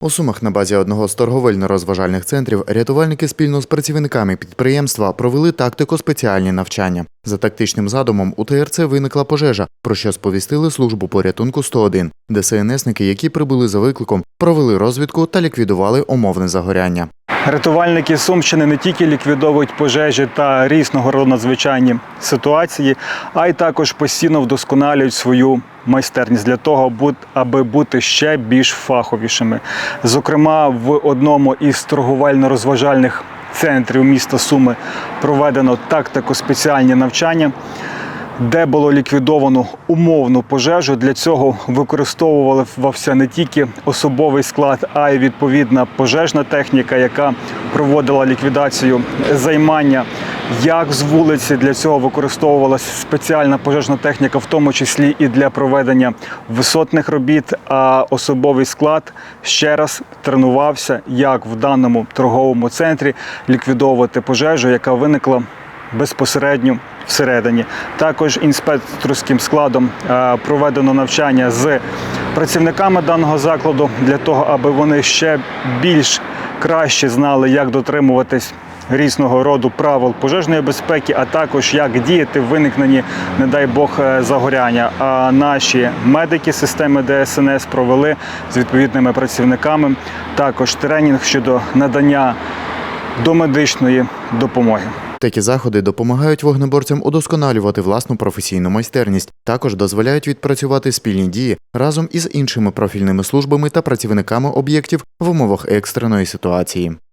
У Сумах на базі одного з торговельно-розважальних центрів рятувальники спільно з працівниками підприємства провели тактико спеціальні навчання. За тактичним задумом у ТРЦ виникла пожежа, про що сповістили службу порятунку 101. СНСники, які прибули за викликом, провели розвідку та ліквідували умовне загоряння. Рятувальники Сумщини не тільки ліквідовують пожежі та різного роду надзвичайні ситуації, а й також постійно вдосконалюють свою майстерність для того, аби бути ще більш фаховішими. Зокрема, в одному із торговельно-розважальних центрів міста Суми проведено тактико спеціальні навчання. Де було ліквідовано умовну пожежу. Для цього використовувався не тільки особовий склад, а й відповідна пожежна техніка, яка проводила ліквідацію займання. Як з вулиці для цього використовувалася спеціальна пожежна техніка, в тому числі і для проведення висотних робіт. А особовий склад ще раз тренувався, як в даному торговому центрі ліквідовувати пожежу, яка виникла безпосередньо всередині. Також інспекторським складом е, проведено навчання з працівниками даного закладу для того, аби вони ще більш краще знали, як дотримуватись різного роду правил пожежної безпеки, а також як діяти в виникненні, не дай Бог, е, загоряння. А наші медики системи ДСНС провели з відповідними працівниками також тренінг щодо надання домедичної допомоги. Такі заходи допомагають вогнеборцям удосконалювати власну професійну майстерність, також дозволяють відпрацювати спільні дії разом із іншими профільними службами та працівниками об'єктів в умовах екстреної ситуації.